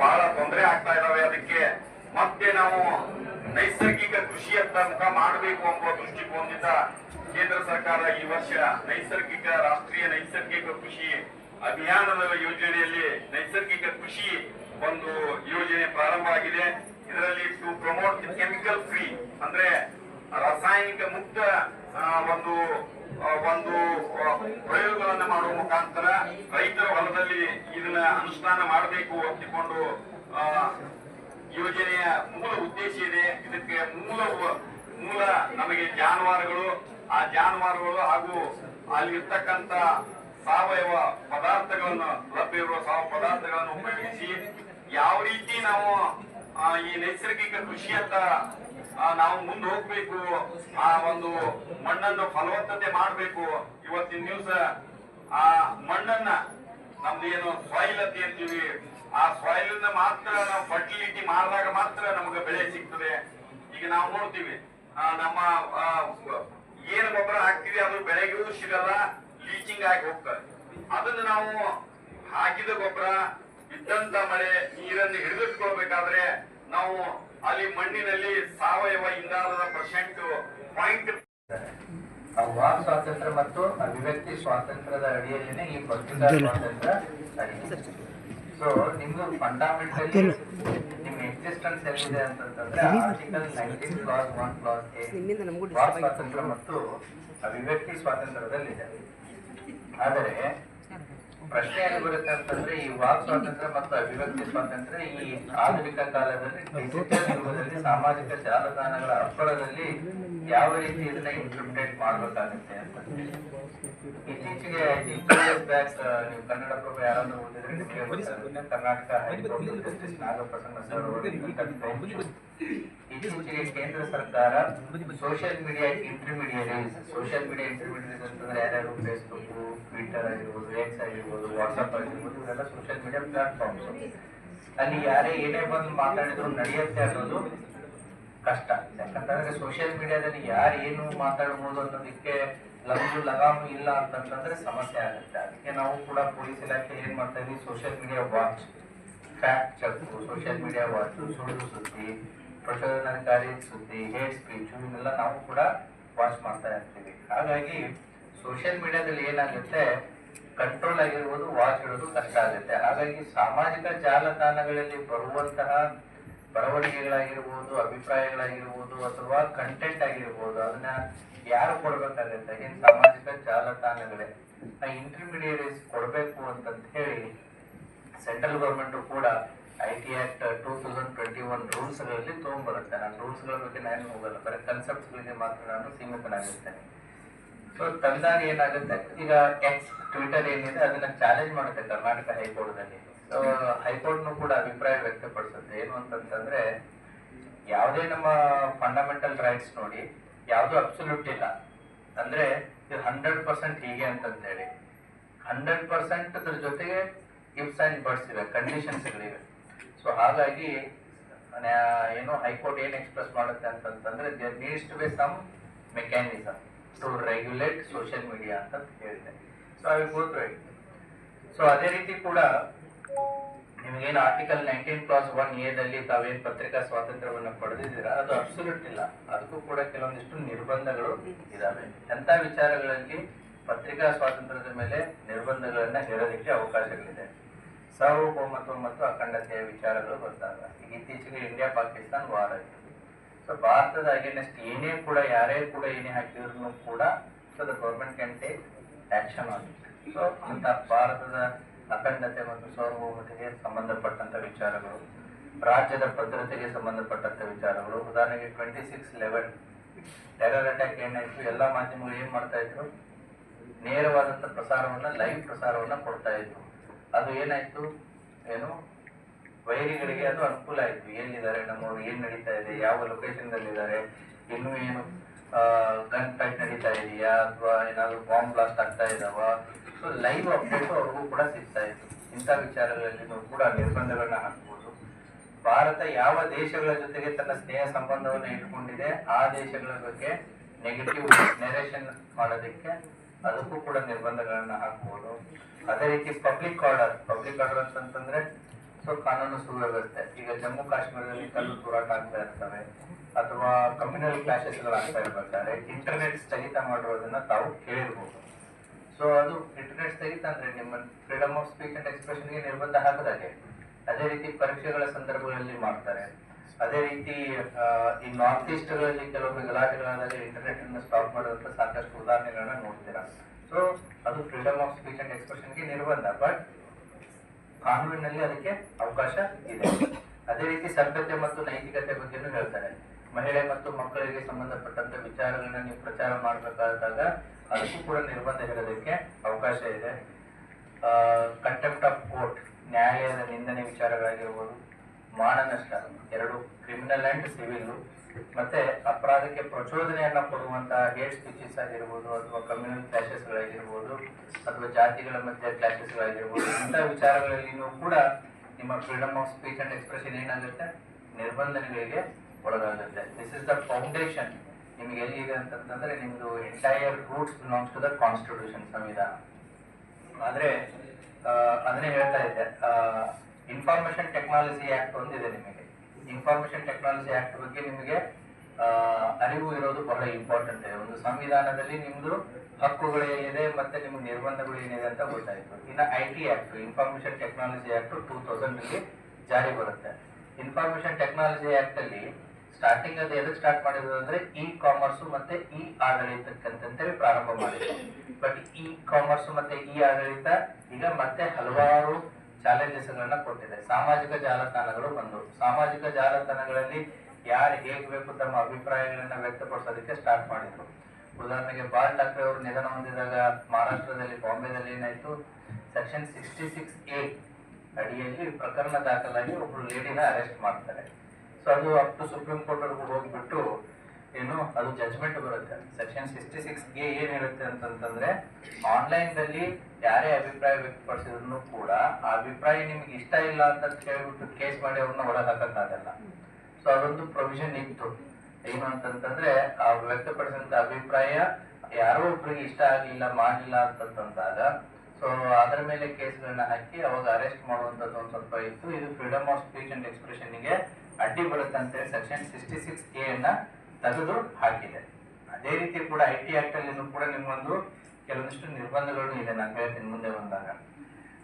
ಬಹಳ ತೊಂದರೆ ಆಗ್ತಾ ಇದಾವೆ. ಅದಕ್ಕೆ ಮತ್ತೆ ನಾವು ನೈಸರ್ಗಿಕ ಕೃಷಿಯತ್ತ ಮುಖ ಮಾಡಬೇಕು ಎಂಬ ದೃಷ್ಟಿಕೋನದಿಂದ ಕೇಂದ್ರ ಸರ್ಕಾರ ಈ ವರ್ಷ ನೈಸರ್ಗಿಕ ರಾಷ್ಟ್ರೀಯ ನೈಸರ್ಗಿಕ ಕೃಷಿ ಅಭಿಯಾನದ ಯೋಜನೆಯಲ್ಲಿ ನೈಸರ್ಗಿಕ ಕೃಷಿ ಒಂದು ಯೋಜನೆ ಪ್ರಾರಂಭ ಆಗಿದೆ. ಇದರಲ್ಲಿ ಟು ಪ್ರಮೋಟ್ ಕೆಮಿಕಲ್ ಫ್ರೀ ಅಂದ್ರೆ ರಾಸಾಯನಿಕ ಮುಕ್ತ ಒಂದು ಒಂದು ಆ, ಪ್ರಯೋಗಗಳನ್ನ ಮಾಡುವ ಮುಖಾಂತರ ರೈತರ ಹೊಲದಲ್ಲಿ ಇದನ್ನ ಅನುಷ್ಠಾನ ಮಾಡಬೇಕು ಒಪ್ಪಿಕೊಂಡು ಯೋಜನೆಯ ಮೂಲ ಉದ್ದೇಶ ಇದೆ. ಇದಕ್ಕೆ ಮೂಲ ಮೂಲ ನಮಗೆ ಜಾನುವಾರುಗಳು, ಆ ಜಾನುವಾರುಗಳು ಹಾಗೂ ಅಲ್ಲಿರ್ತಕ್ಕಂತ ಸಾವಯವ ಪದಾರ್ಥಗಳನ್ನು, ಲಭ್ಯ ಇರುವ ಸಾವಯವ ಪದಾರ್ಥಗಳನ್ನು ಉಪಯೋಗಿಸಿ, ಯಾವ ರೀತಿ ನಾವು ಈ ನೈಸರ್ಗಿಕ ಕೃಷಿಯತ್ತ ನಾವು ಮುಂದೆ ಹೋಗ್ಬೇಕು, ಆ ಒಂದು ಮಣ್ಣನ್ನು ಫಲವತ್ತತೆ ಮಾಡಬೇಕು. ಇವತ್ತಿನ ದಿವಸ ಆ ಮಣ್ಣನ್ನ ನಮ್ದೇನು ಸಾಯಿಲ್ ಅಂತ ಹೇಳ್ತೀವಿ, ಆ ಸಾಯಿಲ್ ಮಾತ್ರ ನಾವು ಫರ್ಟಿಲಿಟಿ ಮಾಡಿದಾಗ ಮಾತ್ರ ನಮಗೆ ಬೆಳೆ ಸಿಗ್ತದೆ. ಈಗ ನಾವು ನೋಡ್ತೀವಿ ನಮ್ಮ ಏನು ಗೊಬ್ಬರ ಹಾಕ್ತಿವಿ, ಅದು ಬೆಳೆಗೂ ಸಿಗಲ್ಲ ಲೀಚಿಂಗ್ ಆಗಿ ಹೋಗ್ತದೆ. ಅದನ್ನ ನಾವು ಹಾಕಿದ ಗೊಬ್ಬರ, ಇದ್ದಂತ ಮಳೆ, ನೀರನ್ನು ಹಿಡಿದಿಟ್ಕೊಳ್ಬೇಕಾದ್ರೆ ನಾವು ಅಲ್ಲಿ ಮಣ್ಣಿನಲ್ಲಿ ಸಾವಯವ ಇಂಗಾಲದ ಪರ್ಸೆಂಟ್ ಪಾಯಿಂಟ್ ವಾಕ್ ಸ್ವಾತಂತ್ರ್ಯ ಮತ್ತು ಅಭಿವ್ಯಕ್ತಿ ಸ್ವಾತಂತ್ರ್ಯದ ಅಡಿಯಲ್ಲಿನೇ ಈ ಪತ್ರಿಕಾ ಸ್ವಾತಂತ್ರ್ಯ ಅಡಿಗೆ ಸೊ ನಿಮ್ದು ಫಂಡಮೆಂಟಲಿ ನಿಮ್ಮ ಎಕ್ಸಿಸ್ಟೆನ್ಸ್ ಎಲ್ಲಿದೆ ಅಂತಂತಂದ್ರೆ article nineteen clause one clause walk ಸ್ವಾತಂತ್ರ್ಯ ಮತ್ತು ಅಭಿವ್ಯಕ್ತಿ ಸ್ವಾತಂತ್ರ್ಯದಲ್ಲಿದೆ. ಆದರೆ ಪ್ರಶ್ನೆ ಏನು ಬರುತ್ತೆ ಅಂತಂದ್ರೆ ಈ ವಾಕ್ ಸ್ವಾತಂತ್ರ್ಯ ಮತ್ತು ಅಭಿವ್ಯಕ್ತಿ ಸ್ವಾತಂತ್ರ್ಯ ಈ ಆಧುನಿಕ ಕಾಲದಲ್ಲಿ ಡಿಜಿಟಲ್ ಯುಗದಲ್ಲಿ ಸಾಮಾಜಿಕ ಜಾಲತಾಣಗಳ ಅಪ್ಪಳದಲ್ಲಿ ಯಾವ ರೀತಿ ಇದನ್ನ ಇಂಪ್ಲಿಮೆಂಟ್ ಮಾಡಬೇಕಾಗುತ್ತೆ ಅಂತ. ಇತ್ತೀಚೆಗೆ ಬ್ಯಾಕ್ ನೀವು ಕನ್ನಡ ಪ್ರಭ ಯಾರಾದ್ರೂ ಓದಿದ್ರೆ. Karnataka high court justice Nagaprasanna sir ಇತ್ತೀಚೆಗೆ ಕೇಂದ್ರ ಸರ್ಕಾರ social media intermediaries social media intermediaries ಅಂತಂದ್ರೆ ಯಾರ್ಯಾರು ಫೇಸ್ಬುಕ್ ಟ್ವಿಟರ್ ಆಗಿರ್ಬೋದು ಎಕ್ಸ್ ಆಗಿರ್ಬೋದು ವಾಟ್ಸ್ಆಪ್ ಆಗಿರ್ಬೋದು ಇವೆಲ್ಲ ಸೋಷಿಯಲ್ ಮೀಡಿಯಾ ಪ್ಲಾಟ್ಫಾರ್ಮ್ಸ್ ಅಲ್ಲಿ ಯಾರೇ ಏನೇ ಬಂದು ಮಾತಾಡಿದ್ರು ನಡೆಯುತ್ತೆ ಅನ್ನೋದು ಕಷ್ಟ. ಯಾಕಂತಂದ್ರೆ ಸೋಷಿಯಲ್ ಮೀಡಿಯಾದಲ್ಲಿ ಯಾರು ಏನು ಮಾತಾಡ್ಬೋದು ಅನ್ನೋದಕ್ಕೆ ಲಂಗು ಲಗಾಮು ಇಲ್ಲ ಅಂತಂತಂದ್ರೆ ಸಮಸ್ಯೆ ಆಗುತ್ತೆ. ಅದಕ್ಕೆ ನಾವು ಕೂಡ ಪೊಲೀಸ್ ಇಲಾಖೆ ಏನ್ ಮಾಡ್ತಾ ಇದೀವಿ? Social media watch fact check social media watch ಸುಳ್ಳು ಸುದ್ದಿ ಪ್ರಚೋದನಕಾರಿ ಸುದ್ದಿ ಹೇಟ್ ಸ್ಪೀಚ್ ಇವನ್ನೆಲ್ಲ ನಾವು ಕೂಡ ವಾಚ್ ಮಾಡ್ತಾ ಇರ್ತೀವಿ. ಹಾಗಾಗಿ ಸೋಷಿಯಲ್ ಮೀಡಿಯಾದಲ್ಲಿ ಏನಾಗುತ್ತೆ? ಕಂಟ್ರೋಲ್ ಆಗಿರ್ಬೋದು ವಾಚ್ ಇಡೋದು ಕಷ್ಟ ಆಗುತ್ತೆ. ಹಾಗಾಗಿ ಸಾಮಾಜಿಕ ಜಾಲತಾಣಗಳಲ್ಲಿ ಬರುವಂತಹ ಬರವಣಿಗೆಗಳಾಗಿರ್ಬೋದು, ಅಭಿಪ್ರಾಯಗಳಾಗಿರ್ಬೋದು ಅಥವಾ ಕಂಟೆಂಟ್ ಆಗಿರ್ಬೋದು, ಅದನ್ನ ಯಾರು ಕೊಡ್ಬೇಕಾಗತ್ತೆ ಏನ್ ಸಾಮಾಜಿಕ ಜಾಲತಾಣಗಳೇ. ಆ ಕೊಡ್ಬೇಕು ಅಂತಂತ ಹೇಳಿ ಸೆಂಟ್ರಲ್ ಗೌರ್ಮೆಂಟ್ ಕೂಡ I T act two thousand twenty one ರೂಲ್ಸ್ಗಳಲ್ಲಿ ತಗೊಂಡ್ಬರುತ್ತೆ. ನಾನು ರೂಲ್ಸ್ಗಳ ಬಗ್ಗೆ ನಾನು ಹೋಗಲ್ಲ. ಬರೀ ಕನ್ಸೆಪ್ಟ್ ಗಳಿಗೆ ಮಾತ್ರ ನಾನು ಸೀಮಿತನಾಗಿರ್ತೇನೆ. ಸೊ ತಂದಾಗ ಏನಾಗುತ್ತೆ? ಈಗ ಎಕ್ಸ್ ಟ್ವಿಟರ್ ಏನಿದೆ, ಅದನ್ನ ಚಾಲೆಂಜ್ ಮಾಡುತ್ತೆ ಕರ್ನಾಟಕ ಹೈಕೋರ್ಟ್ನಲ್ಲಿ. ಹೈಕೋರ್ಟ್ನು ಕೂಡ ಅಭಿಪ್ರಾಯ ವ್ಯಕ್ತಪಡಿಸುತ್ತೆ. ಏನು ಅಂತಂತಂದ್ರೆ, ಯಾವುದೇ ನಮ್ಮ ಫಂಡಮೆಂಟಲ್ ರೈಟ್ಸ್ ನೋಡಿ, ಯಾವುದು ಅಬ್ಸಲ್ಯೂಟ್ ಇಲ್ಲ. ಅಂದ್ರೆ, ಇದು ಹಂಡ್ರೆಡ್ ಪರ್ಸೆಂಟ್ ಹೀಗೆ ಅಂತಂತೇಳಿ ಹಂಡ್ರೆಡ್ ಪರ್ಸೆಂಟ್ ಅದ್ರ ಜೊತೆಗೆ ಇಫ್ಸ್ ಆ್ಯಂಡ್ ಬರ್ಡ್ಸ್ ಇವೆ ಕಂಡೀಷನ್ಸ್ಗಳಿವೆ ಸೊ ಹಾಗಾಗಿ ಏನು ಹೈಕೋರ್ಟ್ ಏನ್ ಎಕ್ಸ್ಪ್ರೆಸ್ ಮಾಡುತ್ತೆ ಅಂತಂತಂದ್ರೆ there needs to be some mechanism to regulate social media ಅಂತ ಹೇಳಿದೆ ಸೊ ಐ ಗೋ ಸೊ ಅದೇ ರೀತಿ ಕೂಡ ನಿಮಗೇನು ಆರ್ಟಿಕಲ್ ನೈನ್ಟೀನ್ ಕ್ಲಾಸ್ ಒನ್ ಎದಲ್ಲಿ ತಾವೇನ್ ಪತ್ರಿಕಾ ಸ್ವಾತಂತ್ರ್ಯವನ್ನು ಪಡೆದಿದ್ದೀರಾ? ಅದು ಅಬ್ಸಲ್ಯೂಟ್ ಇಲ್ಲ. ಅದಕ್ಕೂ ಕೂಡ ಕೆಲವೊಂದಿಷ್ಟು ನಿರ್ಬಂಧಗಳು ಇದಾವೆ. ಎಂತ ವಿಚಾರಗಳಲ್ಲಿ ಪತ್ರಿಕಾ ಸ್ವಾತಂತ್ರ್ಯದ ಮೇಲೆ ನಿರ್ಬಂಧಗಳನ್ನ ಹೇರೋದಕ್ಕೆ ಅವಕಾಶಗಳಿದೆ. ಸಾರ್ವಭೌಮತ್ವ ಮತ್ತು ಅಖಂಡತೆಯ ವಿಚಾರಗಳು ಬಂದಾಗ, ಈಗ ಇತ್ತೀಚೆಗೆ ಇಂಡಿಯಾ ಪಾಕಿಸ್ತಾನ್ ವಾರ್ ಆಯ್ತು. ಸೊ ಭಾರತದ ಅಗೇನೆಸ್ಟ್ ಏನೇ ಕೂಡ, ಯಾರೇ ಕೂಡ ಏನೇ ಹಾಕಿದ್ರು ಕೂಡ so the government can take action on so ಅಂತ ಭಾರತದ ಅಖಂಡತೆ ಮತ್ತು ಸಾರ್ವಭೌಮತೆಗೆ ಸಂಬಂಧಪಟ್ಟಂತ ವಿಚಾರಗಳು, ರಾಜ್ಯದ ಭದ್ರತೆಗೆ ಸಂಬಂಧಪಟ್ಟಂತ ವಿಚಾರಗಳು. ಉದಾಹರಣೆಗೆ twenty six eleven terror attack ಏನಾಯ್ತು? ಎಲ್ಲಾ ಮಾಧ್ಯಮಗಳು ಏನ್ ಮಾಡ್ತಾ ಇದ್ರು? ನೇರವಾದಂತ ಪ್ರಸಾರವನ್ನ ಲೈವ್ ಪ್ರಸಾರವನ್ನ ಕೊಡ್ತಾ ಇದ್ರು. ಅದು ಏನಾಯ್ತು? ಏನು? ವೈರಿಗಳಿಗೆ ಅದು ಅನುಕೂಲ ಆಯ್ತು. ಎಲ್ಲಿದ್ದಾರೆ? ನಮ್ಮವರು ಏನ್ ನಡೀತಾ ಇದೆ? ಯಾವ ಲೊಕೇಶನ್ ಇದ್ದಾರೆ ಇನ್ನೂ ಏನು ಗನ್ ಫೈಟ್ ನಡೀತಾ ಇದೆಯಾ? ಅಥವಾ ಏನಾದ್ರು ಬಾಂಬ್ ಬ್ಲಾಸ್ಟ್ ಆಗ್ತಾ ಇದಾವ? ಸೊ ಲೈವ್ ಅಪ್ಡೇಟ್ ಅವ್ರಿಗೂ ಕೂಡ ಸಿಗ್ತಾ ಇತ್ತು. ಇಂಥ ವಿಚಾರಗಳಲ್ಲಿ ಕೂಡ ನಿರ್ಬಂಧಗಳನ್ನ ಹಾಕ್ಬೋದು. ಭಾರತ ಯಾವ ದೇಶಗಳ ಜೊತೆಗೆ ತನ್ನ ಸ್ನೇಹ ಸಂಬಂಧವನ್ನು ಇಟ್ಕೊಂಡಿದೆ, ಆ ದೇಶಗಳ ಬಗ್ಗೆ ನೆಗೆಟಿವ್ ನೆರೇಷನ್ ಮಾಡೋದಕ್ಕೆ ಅದಕ್ಕೂ ಕೂಡ ನಿರ್ಬಂಧಗಳನ್ನ ಹಾಕ್ಬೋದು. ಅದೇ ರೀತಿ ಪಬ್ಲಿಕ್ ಆರ್ಡರ್ ಪಬ್ಲಿಕ್ ಆರ್ಡರ್ ಅಂತಂದ್ರೆ ಸೊ ಕಾನೂನು ಸುವ್ಯವಸ್ಥೆ. ಈಗ ಜಮ್ಮು ಕಾಶ್ಮೀರದಲ್ಲಿ ಕಲ್ಲು ತೂರಾಟ ಆಗ್ತಾ ಇರ್ತವೆ, ಅಥವಾ ಕಮ್ಯುನಲ್ ಕ್ಲಾಶಸ್ಗಳು ಆಗ್ತಾ ಇರ್ಬೇಕಾದ್ರೆ ಇಂಟರ್ನೆಟ್ ಸ್ಥಗಿತ ಮಾಡಿರೋದನ್ನ ತಾವು ಕೇಳಿರ್ಬೋದು. ಸೊ ಅದು ಇಂಟರ್ನೆಟ್ ಸ್ಥಗಿತ ಅಂದ್ರೆ ನಿಮ್ಮ ಫ್ರೀಡಮ್ ಆಫ್ ಸ್ಪೀಚ್ ಅಂಡ್ ಎಕ್ಸ್ಪ್ರೆಷನ್ಗೆ ನಿರ್ಬಂಧ ಹಾಕದಾಗೆ ಅದೇ ರೀತಿ ಪರೀಕ್ಷೆಗಳ ಸಂದರ್ಭಗಳಲ್ಲಿ ಮಾಡ್ತಾರೆ. ಅದೇ ರೀತಿ ಈ ನಾರ್ತ್ ಈಸ್ಟ್ಗಳಲ್ಲಿ ಕೆಲವೊಂದು ಗಲಾಟೆಗಳಾದಾಗ ಇಂಟರ್ನೆಟ್ ಅನ್ನು ಸ್ಟಾಪ್ ಮಾಡುವಂತ ಸಾಕಷ್ಟು ಉದಾಹರಣೆಗಳನ್ನ ನೋಡ್ತೀರಾ. ಸೊ ಅದು ಫ್ರೀಡಮ್ ಆಫ್ ಸ್ಪೀಚ್ ಅಂಡ್ ಎಕ್ಸ್ಪ್ರೆಷನ್ಗೆ ನಿರ್ಬಂಧ ಬಟ್ ಕಾನೂನಿನಲ್ಲಿ ಅದಕ್ಕೆ ಅವಕಾಶ ಇದೆ. ಅದೇ ರೀತಿ ಸಭ್ಯತೆ ಮತ್ತು ನೈತಿಕತೆ ಬಗ್ಗೆನೂ ಹೇಳ್ತಾರೆ. ಮಹಿಳೆ ಮತ್ತು ಮಕ್ಕಳಿಗೆ ಸಂಬಂಧಪಟ್ಟಂತ ವಿಚಾರಗಳನ್ನ ನೀವು ಪ್ರಚಾರ ಮಾಡಬೇಕಾದಾಗ ಅದಕ್ಕೂ ಕೂಡ ನಿರ್ಬಂಧ ಇರೋದಕ್ಕೆ ಅವಕಾಶ ಇದೆ. ಕಂಟೆಂಪ್ಟ್ ಆಫ್ ಕೋರ್ಟ್ ನ್ಯಾಯಾಲಯದ ನಿಂದನೆ ವಿಚಾರಗಳಾಗಿರ್ಬೋದು ಮಾನನಷ್ಟ ಎರಡು ಕ್ರಿಮಿನಲ್ ಅಂಡ್ ಸಿವಿಲ್ ಮತ್ತೆ ಅಪರಾಧಕ್ಕೆ ಪ್ರಚೋದನೆಯನ್ನ ಕೊಡುವಂತಹ ಹೇಟ್ ಸ್ಪೀಚಸ್ ಆಗಿರ್ಬೋದು, ಅಥವಾ ಕಮ್ಯುನಲ್ ಕ್ಲಾಶಸ್ಗಳಾಗಿರ್ಬೋದು ಅಥವಾ ಜಾತಿಗಳ ಮಧ್ಯೆ ಕ್ಲಾಶಸ್ಗಳಾಗಿರ್ಬೋದು ಇಂತಹ ವಿಚಾರಗಳಲ್ಲಿಯೂ ಕೂಡ ನಿಮ್ಮ freedom of speech and expression ಏನಾಗುತ್ತೆ? ನಿರ್ಬಂಧನೆಗಳಿಗೆ ಒಳಗಾಗುತ್ತೆ. ದಿಸ್ ಇಸ್ ದ ಫೌಂಡೇಶನ್ ನಿಮ್ಗೆ ಎಲ್ಲಿದೆ ಅಂತಂದ್ರೆ ನಿಮ್ದು entire roots belongs to the constitution ಸಂವಿಧಾನ. ಆದ್ರೆ ಅದನ್ನೇ ಹೇಳ್ತಾ ಇದ್ದೆ. ಇನ್ಫಾರ್ಮೇಶನ್ ಟೆಕ್ನಾಲಜಿ ಆಕ್ಟ್ ಒಂದಿದೆ ನಿಮಗೆ. ಇನ್ಫಾರ್ಮೇಶನ್ ಟೆಕ್ನಾಲಜಿ ಆಕ್ಟ್ ಬಗ್ಗೆ ನಿಮಗೆ ಅರಿವು ಇರೋದು ಬಹಳ ಇಂಪಾರ್ಟೆಂಟ್ ಇದೆ ಒಂದು ಸಂವಿಧಾನದಲ್ಲಿ ನಿಮ್ದು ಹಕ್ಕುಗಳು ಏನಿದೆ ಮತ್ತೆ ನಿಮ್ಗೆ ನಿರ್ಬಂಧಗಳು ಏನಿದೆ ಅಂತ ಗೊತ್ತಾಯ್ತು. ಇನ್ನು I T act information technology act two thousand ಅಲ್ಲಿ ಜಾರಿ ಬರುತ್ತೆ. ಇನ್ಫಾರ್ಮೇಶನ್ ಟೆಕ್ನಾಲಜಿ ಆಕ್ಟ್ ಅಲ್ಲಿ ಸ್ಟಾರ್ಟಿಂಗ್ ಅದು ಎದಕ್ಕೆ ಸ್ಟಾರ್ಟ್ ಮಾಡಿದ್ರು ಅಂದ್ರೆ ಇ ಕಾಮರ್ಸ್ ಮತ್ತೆ ಇ ಆಡಳಿತಕ್ಕಂತೇಳಿ ಪ್ರಾರಂಭ ಮಾಡಿದ್ರು. ಬಟ್ ಇ ಕಾಮರ್ಸ್ ಮತ್ತೆ ಇ ಆಡಳಿತ ಈಗ ಮತ್ತೆ ಹಲವಾರು ಚಾಲೆಂಜಸ್ ಗಳನ್ನ ಕೊಟ್ಟಿದೆ. ಸಾಮಾಜಿಕ ಜಾಲತಾಣಗಳು ಬಂದವು. ಸಾಮಾಜಿಕ ಜಾಲತಾಣಗಳಲ್ಲಿ ಯಾರು ಹೇಗ್ ಬೇಕು ತಮ್ಮ ಅಭಿಪ್ರಾಯಗಳನ್ನ ವ್ಯಕ್ತಪಡಿಸೋದಕ್ಕೆ ಸ್ಟಾರ್ಟ್ ಮಾಡಿದ್ರು. ಉದಾಹರಣೆಗೆ ಬಾಲ್ ಠಾಕ್ರೆ ಅವರು ನಿಧನ ಹೊಂದಿದಾಗ ಮಹಾರಾಷ್ಟ್ರದಲ್ಲಿ ಬಾಂಬೆದಲ್ಲಿ ಏನಾಯ್ತು? ಸೆಕ್ಷನ್ ಸಿಕ್ಸ್ಟಿ ಸಿಕ್ಸ್ ಎ ಅಡಿಯಲ್ಲಿ ಪ್ರಕರಣ ದಾಖಲಾಗಿ ಒಬ್ರು ಲೇಡಿನ ಅರೆಸ್ಟ್ ಮಾಡ್ತಾರೆ. ಸೊ ಅದು ಅಪ್ ಟು ಸುಪ್ರೀಂ ಕೋರ್ಟ್ ವರೆಗೂ ಹೋಗ್ಬಿಟ್ಟು, ಏನು, ಅದು ಜಜ್ಮೆಂಟ್ ಬರುತ್ತೆ. ಸೆಕ್ಷನ್ ಸಿಕ್ಸ್ಟಿ ಸಿಕ್ಸ್ಗೆ ಏನ್ ಹೇಳುತ್ತೆ ಅಂತಂತಂದ್ರೆ ಆನ್ಲೈನ್ ದಲ್ಲಿ ಯಾರೇ ಅಭಿಪ್ರಾಯ ವ್ಯಕ್ತಪಡಿಸಿದ್ರು ಕೂಡ, ಆ ಅಭಿಪ್ರಾಯ ನಿಮ್ಗೆ ಇಷ್ಟ ಇಲ್ಲ ಅಂತ ಕೇಳ್ಬಿಟ್ಟು ಕೇಸ್ ಮಾಡಿ ಅವ್ರನ್ನ ಒಳಗೆ ಹಾಕಕ್ಕಾಗಲ್ಲ ಸೊ ಅದೊಂದು ಪ್ರೊವಿಷನ್ ಇತ್ತು. ಏನು ಅಂತಂತಂದ್ರೆ, ಆ ವ್ಯಕ್ತಪಡಿಸಿದಂತ ಅಭಿಪ್ರಾಯ ಯಾರೋ ಒಬ್ರಿಗೆ ಇಷ್ಟ ಆಗ್ಲಿಲ್ಲ, ಮಾಡಲಿಲ್ಲ ಅಂತಂತಂದಾಗ ಸೊ ಅದರ ಮೇಲೆ ಕೇಸ್ಗಳನ್ನ ಹಾಕಿ ಅವಾಗ ಅರೆಸ್ಟ್ ಮಾಡುವಂತದ್ದು ಒಂದು ಸ್ವಲ್ಪ ಇತ್ತು. ಇದು ಫ್ರೀಡಮ್ ಆಫ್ ಸ್ಪೀಚ್ ಅಂಡ್ ಎಕ್ಸ್ಪ್ರೆಷನ್ಗೆ ಅಡ್ಡಿ ಬರುತ್ತಂತೆ ಸೆಕ್ಷನ್ ಸಿಕ್ಸ್ಟಿ ಸಿಕ್ಸ್ ಎ ಅನ್ನ ತೆಗೆದು ಹಾಕಿದೆ. ಅದೇ ರೀತಿ ಕೂಡ ಐ ಟಿ ಆಕ್ಟ್ ಅಲ್ಲಿ ಕೂಡ ನಿಮ್ಮೊಂದು ಕೆಲವೊಂದಿಷ್ಟು ನಿರ್ಬಂಧಗಳು ಇದೆ, ನಾನು ಹೇಳ್ತೀನಿ ಮುಂದೆ ಬಂದಾಗ.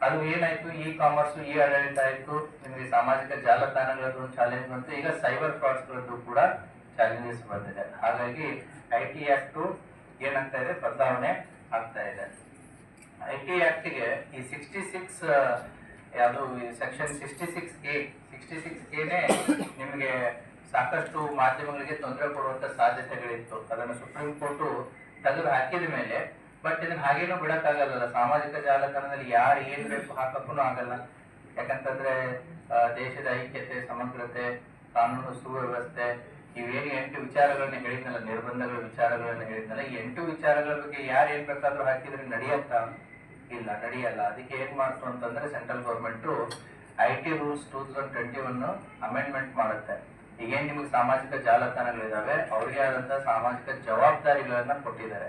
ಅದು ಏನಾಯ್ತು? ಇ ಕಾಮರ್ಸ್ ಇ ಆಡಳಿತ ಆಯ್ತು. ನಿಮಗೆ ಸಾಮಾಜಿಕ ಜಾಲತಾಣಗಳದ್ದು ಚಾಲೆಂಜ್ ಬಂತು. ಈಗ ಸೈಬರ್ ಫ್ರಾಡ್ಸ್ ಗಳದ್ದು ಕೂಡ ಚಾಲೆಂಜಸ್ ಬಂದಿದೆ. ಹಾಗಾಗಿ ಐ ಟಿ ಆಕ್ಟ್ ಏನಾಗ್ತಾ ಇದೆ? ಬದಲಾವಣೆ ಆಗ್ತಾ ಇದೆ. ಐ ಟಿ ಆಕ್ಟ್ಗೆ ಈ ಸಿಕ್ಸ್ಟಿ ಸಿಕ್ಸ್ ಯಾವುದು section sixty six A sixty six ಕೆನೆ ನಿಮಗೆ ಸಾಕಷ್ಟು ಮಾಧ್ಯಮಗಳಿಗೆ ತೊಂದರೆ ಕೊಡುವಂತ ಸಾಧ್ಯತೆಗಳಿತ್ತು. ಅದನ್ನು ಸುಪ್ರೀಂ ಕೋರ್ಟ್ ತೆಗೆದು ಹಾಕಿದ ಮೇಲೆ ಬಟ್ ಇದನ್ನ ಹಾಗೇನು ಬಿಡಕ್ಕಾಗಲ್ಲ. ಸಾಮಾಜಿಕ ಜಾಲತಾಣದಲ್ಲಿ ಯಾರು ಏನ್ ಬೇಕು ಹಾಕಕ್ಕೂ ಆಗಲ್ಲ. ಯಾಕಂತಂದ್ರೆ ದೇಶದ ಐಕ್ಯತೆ, ಸಮಗ್ರತೆ, ಕಾನೂನು ಸುವ್ಯವಸ್ಥೆ, ಇವೇನು ಎಂಟು ವಿಚಾರಗಳನ್ನ ಹೇಳಿದ್ನಲ್ಲ, ನಿರ್ಬಂಧಗಳ ವಿಚಾರಗಳನ್ನ ಹೇಳಿದ್ನಲ್ಲ ಎಂಟು ವಿಚಾರಗಳ ಬಗ್ಗೆ ಯಾರು ಏನ್ ಬೇಕಾದ್ರೂ ಹಾಕಿದ್ರೆ ನಡೆಯತ್ತಾ? ಇಲ್ಲ, ನಡೆಯಲ್ಲ. ಅದಕ್ಕೆ ಏನ್ ಮಾಡ್ತು ಅಂತಂದ್ರೆ central government I T rules two thousand twenty one amendment ಮಾಡುತ್ತೆ. ಈಗೇನ್ ನಿಮಗೆ ಸಾಮಾಜಿಕ ಜಾಲತಾಣಗಳಿದಾವೆ ಅವ್ರಿಗೆ ಆದಂತಹ ಸಾಮಾಜಿಕ ಜವಾಬ್ದಾರಿಗಳನ್ನ ಕೊಟ್ಟಿದ್ದಾರೆ.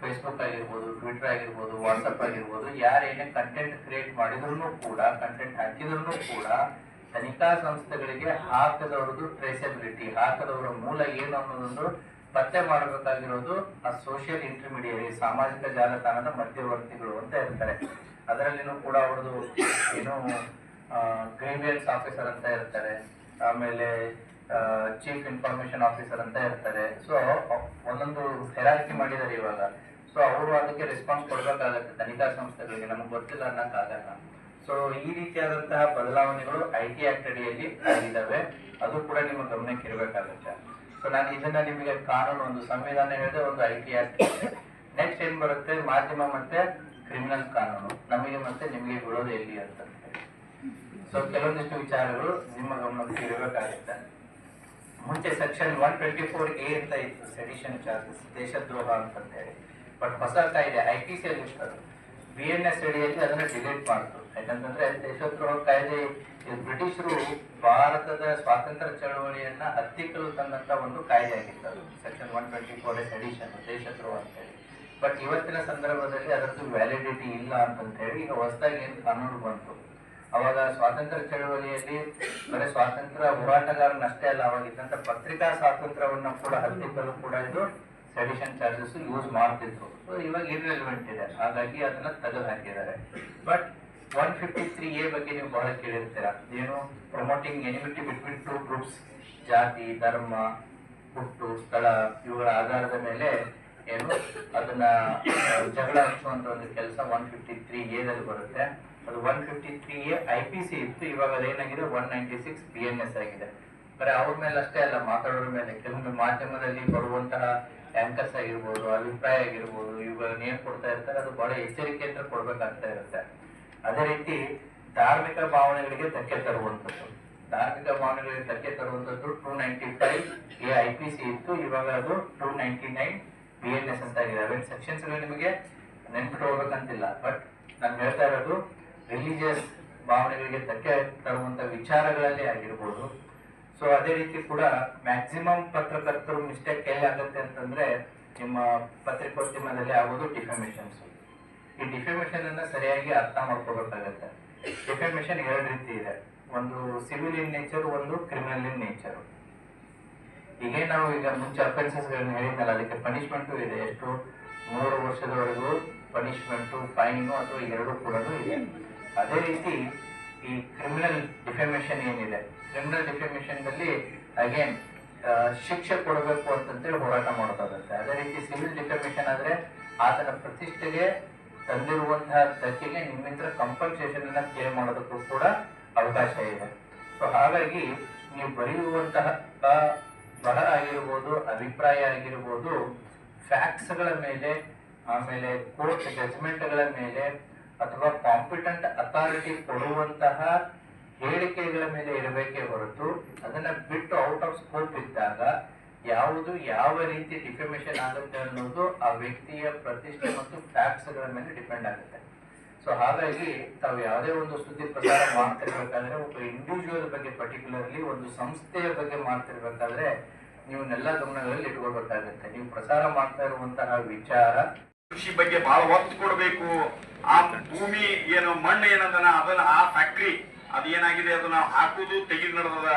ಫೇಸ್ಬುಕ್ ಆಗಿರ್ಬೋದು ಟ್ವಿಟರ್ ಆಗಿರ್ಬೋದು ವಾಟ್ಸಪ್ ಆಗಿರ್ಬೋದು ಯಾರೇನೇ ಕಂಟೆಂಟ್ ಕ್ರಿಯೇಟ್ ಮಾಡಿದ್ರು ಕೂಡ ಕಂಟೆಂಟ್ ಹಾಕಿದ್ರು ಕೂಡ ತನಿಖಾ ಸಂಸ್ಥೆಗಳಿಗೆ ಹಾಕದವ್ರದ್ದು ಟ್ರೇಸಬಿಲಿಟಿ ಹಾಕದವರ ಮೂಲ ಏನು ಅನ್ನೋದೊಂದು ಪತ್ತೆ ಮಾಡಬೇಕಾಗಿರೋದು ಆ ಸೋಷಿಯಲ್ ಇಂಟರ್ಮೀಡಿಯರಿ ಸಾಮಾಜಿಕ ಜಾಲತಾಣದ ಮಧ್ಯವರ್ತಿಗಳು ಅಂತ ಇರ್ತಾರೆ. ಅದರಲ್ಲಿನೂ ಕೂಡ ಅವ್ರದ್ದು ಏನು ಗ್ರೀವಿಯನ್ಸ್ ಆಫೀಸರ್ ಅಂತ ಇರ್ತಾರೆ. ಆಮೇಲೆ ಚೀಫ್ ಇನ್ಫಾರ್ಮೇಶನ್ ಆಫೀಸರ್ ಅಂತ ಇರ್ತಾರೆ. ಸೊ ಒಂದೊಂದು ಹೆರಾರಿಕೆ ಮಾಡಿದ್ದಾರೆ ಇವಾಗ. ಸೊ ಅವರು ಅದಕ್ಕೆ ರೆಸ್ಪಾನ್ಸ್ ಕೊಡ್ಬೇಕಾಗತ್ತೆ. ತನಿಖಾ ಸಂಸ್ಥೆಗಳಿಗೆ. ನಮಗೆ ಗೊತ್ತಿಲ್ಲ ಅನ್ನೋಕ್ಕಾಗಲ್ಲ. ಸೊ ಈ ರೀತಿಯಾದಂತಹ ಬದಲಾವಣೆಗಳು ಐ ಟಿ ಆಕ್ಟ್ ಅಡಿಯಲ್ಲಿ ಆಗಿದ್ದಾವೆ ಅದು ಕೂಡ ನಿಮ್ಮ ಗಮನಕ್ಕೆ ಇರಬೇಕಾಗುತ್ತೆ ಸೊ ನಾನು ಇದನ್ನ ನಿಮಗೆ ಕಾನೂನು ಒಂದು ಸಂವಿಧಾನ ಹೇಳಿದೆ ಒಂದು ಐ ಟಿ ಆಕ್ಟ್ ನೆಕ್ಸ್ಟ್ ಏನ್ ಬರುತ್ತೆ? ಮಾಧ್ಯಮ ಮತ್ತೆ ಕ್ರಿಮಿನಲ್ ಕಾನೂನು. ನಮಗೆ ಮತ್ತೆ ನಿಮಗೆ ಬಿಡೋದು ಎಲ್ಲಿ ಅಂತ. ಸೊ ಕೆಲವೊಂದಿಷ್ಟು ವಿಚಾರಗಳು ನಿಮ್ಮ ಗಮನಕ್ಕೆ ಇರಬೇಕಾಗುತ್ತೆ. ಮುಂಚೆ section one twenty four A ಅಂತ ಇತ್ತು ಸೆಡಿಷನ್ ಚಾರ್ಜಸ್ ದೇಶದ್ರೋಹ ಅಂತ ಹೇಳಿ ಬಟ್ ಹೊಸ ಕಾಯ್ದೆ ಐ ಪಿ ಸಿ ಅಲ್ಲಿ ಬಿ ಎನ್ ಎಸ್ ಅಡಿಯಲ್ಲಿ ಅದನ್ನ ಡಿಲೀಟ್ ಮಾಡಿತು. ಯಾಕಂತಂದ್ರೆ ದೇಶದ್ರೋಹ ಕಾಯ್ದೆ ಬ್ರಿಟಿಷರು ಭಾರತದ ಸ್ವಾತಂತ್ರ್ಯ ಚಳವಳಿಯನ್ನ ಹತ್ತಿಕ್ಕಲು ತಂದಂತ ಒಂದು ಕಾಯ್ದೆ ಆಗಿತ್ತು ಅದು section one twenty four sedition ದೇಶದ್ರೋಹ ಅಂತ ಹೇಳಿ ಬಟ್ ಇವತ್ತಿನ ಸಂದರ್ಭದಲ್ಲಿ ಅದರದ್ದು ವ್ಯಾಲಿಡಿಟಿ ಇಲ್ಲ ಅಂತ ಹೇಳಿ ಈಗ ಹೊಸದಾಗಿ ಏನು ಕಾನೂನು ಬಂತು? ಅವಾಗ ಸ್ವಾತಂತ್ರ್ಯ ಚಳವಳಿಯಲ್ಲಿ ಬರೀ ಸ್ವಾತಂತ್ರ್ಯ ಹೋರಾಟಗಾರನಷ್ಟೇ ಅಲ್ಲ, ಅವಾಗ ಇದ್ದಂತ ಪತ್ರಿಕಾ ಸ್ವಾತಂತ್ರ್ಯವನ್ನ ಕೂಡ ಹತ್ತಿಕ್ಕಲು ಕೂಡ ಇದು ಸೆಡಿಷನ್ ಚಾರ್ಜಸ್ ಯೂಸ್ ಮಾಡ್ತಿದ್ರು. ಇವಾಗ ಇರ್ರೆಲಿವೆಂಟ್ ಇದೆ. ಹಾಗಾಗಿ ಅದನ್ನ ತೆಗೆದು ಹಾಕಿದ್ದಾರೆ. But one fifty three A ಬಗ್ಗೆ ನೀವು ಬಹಳ ಕೇಳಿರ್ತೀರ. ಏನು promoting enmity between two groups ಜಾತಿ, ಧರ್ಮ, ಹುಟ್ಟು, ಸ್ಥಳ, ಇವುಗಳ ಆಧಾರದ ಮೇಲೆ ಏನು ಅದನ್ನ ಜಗಳ ಹಚ್ಚುವಂತ ಒಂದು ಕೆಲಸ ಒನ್ ಫಿಫ್ಟಿ ತ್ರೀ ಎದಲ್ಲಿ ಬರುತ್ತೆ. ಅದು one fifty three I P C ಇತ್ತು, ಇವಾಗ ಅದೇನಾಗಿದೆ one ninety six B N S ಆಗಿದೆ. ಬರೀ ಅವ್ರ ಮೇಲೆ ಅಷ್ಟೇ ಅಲ್ಲ, ಮಾತಾಡೋರ ಮೇಲೆ. ಕೆಲವೊಂದು ಮಾಧ್ಯಮದಲ್ಲಿ ಬರುವಂತಹ ಆಂಕರ್ಸ್ ಆಗಿರ್ಬೋದು, ಅಭಿಪ್ರಾಯ ಆಗಿರ್ಬೋದು ಇವುಗಳನ್ನ ಏನ್ ಕೊಡ್ತಾ ಇರ್ತಾರೆ, ಅದು ಬಹಳ ಎಚ್ಚರಿಕೆಯಿಂದ ಕೊಡ್ಬೇಕಾಗ್ತಾ ಇರುತ್ತೆ. ಅದೇ ರೀತಿ ಧಾರ್ಮಿಕ ಭಾವನೆಗಳಿಗೆ ಧಕ್ಕೆ ತರುವಂಥದ್ದು. ಧಾರ್ಮಿಕ ಭಾವನೆಗಳಿಗೆ ಧಕ್ಕೆ ತರುವಂಥದ್ದು two ninety five A I P C ಇತ್ತು, ಇವಾಗ ಅದು two ninety nine B N S ಅಂತ ಆಗಿದೆ. ಅವೇನು ಸೆಕ್ಷನ್ಸ್ ನಿಮಗೆ ನೆನ್ಪಿಟ್ಕೋಬೇಕಂತಿಲ್ಲ ಬಟ್ ನಾನು ಹೇಳ್ತಾ ಇರೋದು ರಿಲಿಜಿಯಸ್ ಭಾವನೆಗಳಿಗೆ ಧಕ್ಕೆ ತರುವಂತ ವಿಚಾರಗಳಲ್ಲಿ ಆಗಿರ್ಬೋದು. ಸೊ ಅದೇ ರೀತಿ ಕೂಡ ಮ್ಯಾಕ್ಸಿಮಮ್ ಪತ್ರಕರ್ತರು ಮಿಸ್ಟೇಕ್ ಎಲ್ಲಿ ಆಗುತ್ತೆ ಅಂತಂದ್ರೆ ನಿಮ್ಮ ಪತ್ರಿಕೋದ್ಯಮದಲ್ಲಿ ಆಗೋದು ಡಿಫಮೇಷನ್ಸ್ ಈ ಡಿಫಮೇಷನ್ ಅನ್ನ ಸರಿಯಾಗಿ ಅರ್ಥ ಮಾಡ್ಕೋಬೇಕಾಗತ್ತೆ. ಡಿಫಮೇಷನ್ ಎರಡು ರೀತಿ ಇದೆ. ಒಂದು ಸಿವಿಲ್ ಇನ್ ನೇಚರ್ ಒಂದು ಕ್ರಿಮಿನಲ್ ಇನ್ ನೇಚರ್ ಹೀಗೆ ನಾವು ಈಗ ಮುಂಚೆ ಅಫೆನ್ಸಸ್ ಗಳನ್ನ ಹೇಳಿದ್ನಲ್ಲ, ಅದಕ್ಕೆ ಪನಿಷ್ಮೆಂಟ್ ಇದೆ. ಎಷ್ಟು? ಮೂರು ವರ್ಷದವರೆಗೂ ಪನಿಷ್ಮೆಂಟ್ ಫೈನ್ ಅಥವಾ ಎರಡು ಕೂಡ ಇದೆ. ಅದೇ ರೀತಿ ಈ ಕ್ರಿಮಿನಲ್ ಡಿಫೆಮೇಷನ್ ಏನಿದೆ? ಕ್ರಿಮಿನಲ್ ಡಿಫೆಮೇಷನ್ನಲ್ಲಿ ಅಗೇನ್ ಶಿಕ್ಷೆ ಕೊಡಬೇಕು ಅಂತಂತೇಳಿ ಹೋರಾಟ ಮಾಡೋದಾಗುತ್ತೆ ಅದೇ ರೀತಿ ಸಿವಿಲ್ ಡಿಫೆಮೇಷನ್ ಆದ್ರೆ ಆತನ ಪ್ರತಿಷ್ಠೆಗೆ ತಂದಿರುವಂತಹ ಧಕ್ಕೆಗೆ ನಿಮ್ಮಿಂದ ಕಂಪನ್ಸೇಷನ್ ಅನ್ನ ಕ್ಲೇಮ್ ಮಾಡೋದಕ್ಕೂ ಕೂಡ ಅವಕಾಶ ಇದೆ. ಸೊ ಹಾಗಾಗಿ ನೀವು ಬರೆಯುವಂತಹ ಬಹಳ ಆಗಿರ್ಬೋದು, ಅಭಿಪ್ರಾಯ ಆಗಿರ್ಬೋದು ಫ್ಯಾಕ್ಟ್ಸ್ಗಳ ಮೇಲೆ, ಆಮೇಲೆ ಕೋರ್ಟ್ ಜಜ್ಮೆಂಟ್ಗಳ ಮೇಲೆ ಅಥವಾ ಕಾಂಪಿಟೆಂಟ್ ಅಥಾರಿಟಿ ಕೊಡುವಂತಹ ಹೇಳಿಕೆಗಳ ಮೇಲೆ ಇರಬೇಕೇ ಹೊರತು ಅದನ್ನ ಬಿಟ್ಟು ಔಟ್ ಆಫ್ ಸ್ಕೋಪ್ ಇದ್ದಾಗ ಯಾವುದು ಯಾವ ರೀತಿ ಡಿಫೆಮೇಷನ್ ಆಗುತ್ತೆ ಅನ್ನೋದು ಆ ವ್ಯಕ್ತಿಯ ಪ್ರತಿಷ್ಠೆ ಮತ್ತು ಫ್ಯಾಕ್ಟ್ಸ್ಗಳ ಮೇಲೆ ಡಿಪೆಂಡ್ ಆಗುತ್ತೆ. ಸೊ ಹಾಗಾಗಿ ತಾವು ಯಾವುದೇ ಒಂದು ಸುದ್ದಿ ಪ್ರಸಾರ ಮಾಡ್ತಿರ್ಬೇಕಾದ್ರೆ ಒಬ್ಬ ಇಂಡಿವಿಜುವಲ್ ಬಗ್ಗೆ ಪರ್ಟಿಕ್ಯುಲರ್ಲಿ ಒಂದು ಸಂಸ್ಥೆಯ ಬಗ್ಗೆ ಮಾಡ್ತಿರ್ಬೇಕಾದ್ರೆ ನೀವನ್ನೆಲ್ಲ ಗಮನಗಳಲ್ಲಿ ಇಟ್ಕೊಳ್ಬೇಕಾಗುತ್ತೆ. ನೀವು ಪ್ರಸಾರ ಮಾಡ್ತಾ ಇರುವಂತಹ ವಿಚಾರ ಕೃಷಿ ಬಗ್ಗೆ ಬಹಳ ಒತ್ತು ಕೊಡಬೇಕು. ಆ ಭೂಮಿ ಏನು ಮಣ್ಣು ಏನದನ ಅದನ್ನ ಆ ಫ್ಯಾಕ್ಟ್ರಿ ಅದೇನಾಗಿದೆ ಅದನ್ನ ಹಾಕುದು ತೆಗೆದು ನಡೆದದ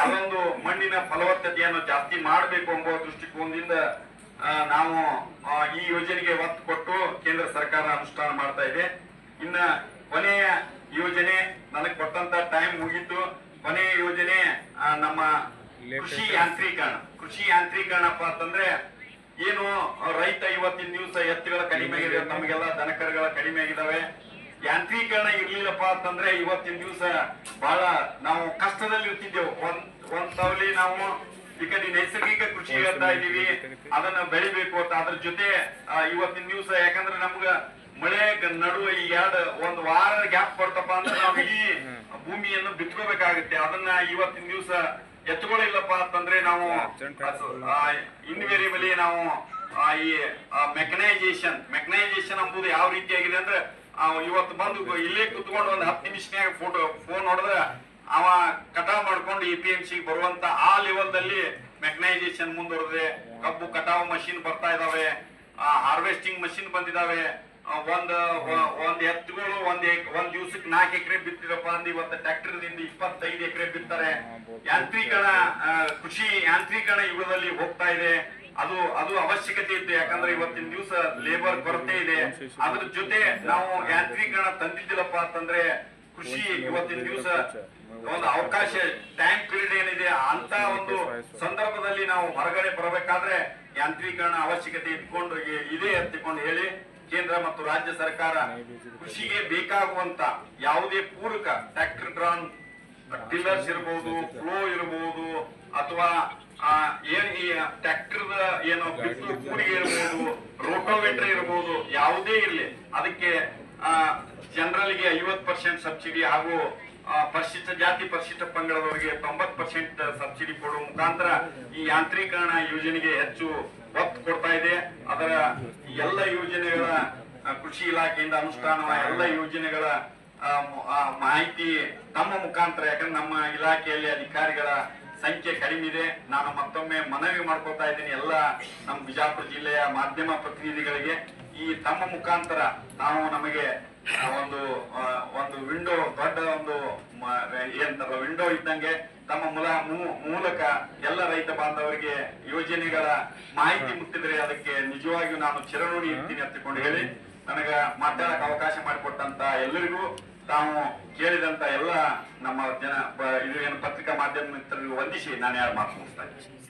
ಅದೊಂದು ಮಣ್ಣಿನ ಫಲವತ್ತತೆಯನ್ನು ಜಾಸ್ತಿ ಮಾಡಬೇಕು ಎಂಬ ದೃಷ್ಟಿಕೋನದಿಂದ ನಾವು ಈ ಯೋಜನೆಗೆ ಒತ್ತು ಕೊಟ್ಟು ಕೇಂದ್ರ ಸರ್ಕಾರ ಅನುಷ್ಠಾನ ಮಾಡ್ತಾ ಇದೆ. ಇನ್ನ ಕೊನೆಯ ಯೋಜನೆ ನನಗೆ ಕೊಟ್ಟಂತ ಟೈಮ್ ಮುಗೀತು. ಕೊನೆಯ ಯೋಜನೆ ಆ, ನಮ್ಮ ಕೃಷಿ ಯಾಂತ್ರೀಕರಣ. ಕೃಷಿ ಯಾಂತ್ರೀಕರಣಪ್ಪ ಅಂತಂದ್ರೆ ಏನು ರೈತ ಇವತ್ತಿನ ದಿವಸ ಎತ್ತುಗಳ ಕಡಿಮೆ ಆಗಿದೆ ನಮಗೆಲ್ಲ ದನಕರುಗಳ ಕಡಿಮೆ ಆಗಿದಾವೆ. ಯಾಂತ್ರೀಕರಣ ಇರ್ಲಿಲ್ಲಪ್ಪ ಅಂತಂದ್ರೆ ಇವತ್ತಿನ ದಿವಸ ಬಹಳ ನಾವು ಕಷ್ಟದಲ್ಲಿ ಇರ್ತಿದ್ದೆವು. ಒಂದ್ ಒಂದ್ ಸವಲಿ ನಾವು ಈ ಕಡೆ ನೈಸರ್ಗಿಕ ಕೃಷಿ ಹೇಳ್ತಾ ಇದೀವಿ ಅದನ್ನ ಬೆಳಿಬೇಕು ಅಂತ. ಅದ್ರ ಜೊತೆ ಇವತ್ತಿನ ದಿವಸ ಯಾಕಂದ್ರೆ ನಮ್ಗ ಮಳೆ ನಡುವೆ ಈ ಎರಡು, ಒಂದ್ ವಾರ ಗ್ಯಾಪ್ ಕೊಡ್ತಪ್ಪ ಅಂದ್ರೆ ನಾವು ಈ ಭೂಮಿಯನ್ನು ಬಿತ್ಕೋಬೇಕಾಗುತ್ತೆ. ಅದನ್ನ ಇವತ್ತಿನ ದಿವಸ ಎತ್ತುಗಳಿಲ್ಲಪ್ಪ ಅಂತಂದ್ರೆ ನಾವು ಇನ್ವೇರಿಯಬಲಿ ನಾವು ಆ, ಈ ಮೆಕನೈಸೇಷನ್ ಮೆಕನೈಸೇಷನ್ ಅಂಬುದು ಯಾವ ರೀತಿಯಾಗಿದೆ ಅಂದ್ರೆ ಇವತ್ತು ಬಂದು ಇಲ್ಲೇ ಕುತ್ಕೊಂಡು ಒಂದು ಹತ್ತು ನಿಮಿಷನ್ಯಾಗ ಫೋಟೋ ಫೋನ್ ನೋಡಿದ್ರೆ ಅವ ಕಟಾವ್ ಮಾಡ್ಕೊಂಡು ಎ ಪಿ ಎಂ ಸಿ ಬರುವಂತ ಆ ಲೆವೆಲ್ದಲ್ಲಿ ಮೆಕನೈಸೇಷನ್ ಮುಂದುವರೆದಿದೆ. ಕಬ್ಬು ಕಟಾವ್ ಮಷಿನ್ ಬರ್ತಾ ಇದಾವೆ. ಹಾರ್ವೆಸ್ಟಿಂಗ್ ಮಷಿನ್ ಬಂದಿದಾವೆ. ಒಂದ್ ಒಂದ್ ಎತ್ತುಗಳು ಒಂದ್ ಒಂದ್ ದಿವ್ಸಕ್ಕೆ ನಾಲ್ಕು ಎಕರೆ ಬಿತ್ತಿರಪ್ಪ ಅಂದ್ ಇವತ್ತು ಟ್ರ್ಯಾಕ್ಟರ್ನಿಂದ ಇಪ್ಪತ್ತೈದು ಎಕರೆ ಬಿತ್ತಾರೆ. ಯಾಂತ್ರೀಕರಣ ಕೃಷಿ ಯಾಂತ್ರೀಕರಣ ಯುಗದಲ್ಲಿ ಹೋಗ್ತಾ ಇದೆ. ಅದು ಅದು ಅವಶ್ಯಕತೆ ಇತ್ತು. ಯಾಕಂದ್ರೆ ಇವತ್ತಿನ ದಿವಸ ಲೇಬರ್ ಕೊರತೆ ಇದೆ. ಅದ್ರ ಜೊತೆ ನಾವು ಯಾಂತ್ರೀಕರಣ ತಂದಿದ್ದಿಲ್ಲಪ್ಪ ಅಂತಂದ್ರೆ ಕೃಷಿ ಇವತ್ತಿನ ದಿವಸ ಒಂದು ಅವಕಾಶ ಟೈಮ್ ಪೀರಿಯಡ್ ಏನಿದೆ ಅಂತ ಒಂದು ಸಂದರ್ಭದಲ್ಲಿ ನಾವು ಹೊರಗಡೆ ಬರಬೇಕಾದ್ರೆ ಯಾಂತ್ರೀಕರಣ ಅವಶ್ಯಕತೆ ಇಟ್ಕೊಂಡು ಇದೆ ಎತ್ತಿಕೊಂಡು ಹೇಳಿ. ಕೇಂದ್ರ ಮತ್ತು ರಾಜ್ಯ ಸರ್ಕಾರ ಕೃಷಿಗೆ ಬೇಕಾಗುವಂತ ಯಾವುದೇ ಪೂರಕ ಟ್ರ್ಯಾಕ್ಟರ್ ಡ್ರಾನ್, ಟಿಲ್ಲರ್ಸ್ ಇರಬಹುದು ಫ್ಲೋ ಇರಬಹುದು ಅಥವಾ ಏನ್ ಈ ಟ್ರ್ಯಾಕ್ಟರ್ ಏನು ಬಿಟ್ಟು ಕೂಡಿಗೆ ಇರಬಹುದು ರೋಟೋವೇಟರ್ ಇರಬಹುದು ಯಾವುದೇ ಇರಲಿ, ಅದಕ್ಕೆ ಜನರಲ್ಗೆ ಐವತ್ ಪರ್ಸೆಂಟ್ ಸಬ್ಸಿಡಿ ಹಾಗೂ ಪರಿಶಿಷ್ಟ, ಜಾತಿ ಪರಿಶಿಷ್ಟ ಪಂಗಡದವರಿಗೆ ತೊಂಬತ್ ಪರ್ಸೆಂಟ್ ಸಬ್ಸಿಡಿ ಕೊಡುವ ಮುಖಾಂತರ ಈ ಯಾಂತ್ರೀಕರಣ ಯೋಜನೆಗೆ ಹೆಚ್ಚು ಒತ್ತು ಕೊಡ್ತಾ ಇದೆ. ಅದರ ಎಲ್ಲ ಯೋಜನೆಗಳ ಕೃಷಿ ಇಲಾಖೆಯಿಂದ ಅನುಷ್ಠಾನವಾದ ಎಲ್ಲ ಯೋಜನೆಗಳ ಮಾಹಿತಿ ತಮ್ಮ ಮುಖಾಂತರ, ಯಾಕಂದ್ರೆ ನಮ್ಮ ಇಲಾಖೆಯಲ್ಲಿ ಅಧಿಕಾರಿಗಳ ಸಂಖ್ಯೆ ಕಡಿಮೆ ಇದೆ. ನಾನು ಮತ್ತೊಮ್ಮೆ ಮನವಿ ಮಾಡ್ಕೊತಾ ಇದ್ದೀನಿ ಎಲ್ಲ ನಮ್ಮ ಬಿಜಾಪುರ ಜಿಲ್ಲೆಯ ಮಾಧ್ಯಮ ಪ್ರತಿನಿಧಿಗಳಿಗೆ. ಈ ತಮ್ಮ ಮುಖಾಂತರ ನಾವು ನಮಗೆ ಒಂದು ಒಂದು ವಿಂಡೋ ದೊಡ್ಡ ಒಂದು, ಮ- ಏನಂತಾರ ವಿಂಡೋ ಇದ್ದಂಗೆ ತಮ್ಮ ಮೂಲ ಮೂಲಕ ಎಲ್ಲ ರೈತ ಬಾಂಧವರಿಗೆ ಯೋಜನೆಗಳ ಮಾಹಿತಿ ಮುಟ್ಟಿದ್ರೆ ಅದಕ್ಕೆ ನಿಜವಾಗಿಯೂ ನಾನು ಚಿರಋಣಿ ಇರ್ತೀನಿ ಅಂತಕೊಂಡು ಹೇಳಿ ನನಗ ಮಾತಾಡಕ್ ಅವಕಾಶ ಮಾಡಿಕೊಟ್ಟಂತ ಎಲ್ಲರಿಗೂ ತಾವು ಕೇಳಿದಂತ ಎಲ್ಲ ನಮ್ಮ ಜನ ಇದು ಏನು ಪತ್ರಿಕಾ ಮಾಧ್ಯಮ ಮಿತ್ರರಿಗೂ ವಂದಿಸಿ ನಾನು ಯಾರು ಮಾತು ಮುಗಿಸ್ತಾ ಇದ್ದೀನಿ.